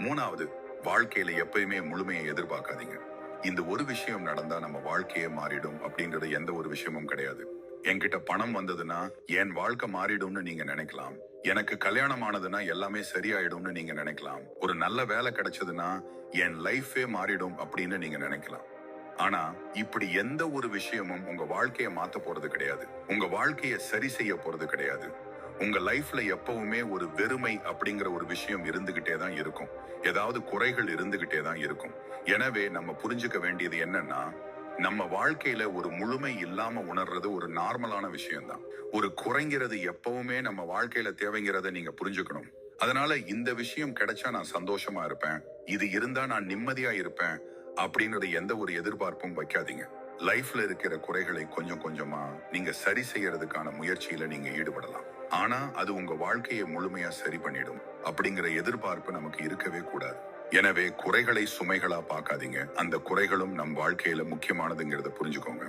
மூணாவது வாழ்க்கையில எப்பயுமே முழுமையை எதிர்பார்க்காதீங்க. இந்த ஒரு விஷயம் நடந்தா நம்ம வாழ்க்கையே மாறிடும் அப்படின்றது எந்த ஒரு விஷயமும் கிடையாது. என்கிட்ட பணம் வந்ததுன்னா என் வாழ்க்கை மாறிடும்னு நீங்க நினைக்கலாம். எனக்கு கல்யாணம் ஆனதுன்னா எல்லாமே சரியாயிடும்னு நீங்க நினைக்கலாம். ஒரு நல்ல வேலை கிடைச்சதுன்னா என் லைஃபே மாறிடும் அப்படின்னு நீங்க நினைக்கலாம். ஆனா இப்படி எந்த ஒரு விஷயமும் உங்க வாழ்க்கையை மாத்த போறது கிடையாது. உங்க வாழ்க்கையை சரி செய்ய போறது கிடையாது. உங்க லைஃப்ல எப்பவுமே ஒரு வெறுமை அப்படிங்கிற ஒரு விஷயம் இருந்துகிட்டே தான் இருக்கும். ஏதாவது குறைகள் இருந்துகிட்டே தான் இருக்கும். எனவே நம்ம புரிஞ்சுக்க வேண்டியது என்னன்னா நம்ம வாழ்க்கையில ஒரு முழுமை இல்லாம உணர்றது ஒரு நார்மலான விஷயம்தான். ஒரு குறைங்கிறது எப்பவுமே நம்ம வாழ்க்கையில தேவைங்கிறத நீங்க புரிஞ்சுக்கணும். அதனால இந்த விஷயம் கிடைச்சா நான் சந்தோஷமா இருப்பேன். இது இருந்தா நான் நிம்மதியா இருப்பேன் அப்படின்றது எந்த ஒரு எதிர்பார்ப்பும் வைக்காதீங்க. லைஃப்ல இருக்கிற குறைகளை கொஞ்சம் கொஞ்சமா நீங்க சரி செய்யறதுக்கான முயற்சியில நீங்க ஈடுபடலாம். ஆனா அது உங்க வாழ்க்கையை முழுமையா சரி பண்ணிடும் அப்படிங்கிற எதிர்பார்ப்பு நமக்கு இருக்கவே கூடாது. எனவே குறைகளை சுமைகளா பார்க்காதீங்க. அந்த குறைகளும் நம் வாழ்க்கையில முக்கியமானதுங்கிறத புரிஞ்சுக்கோங்க.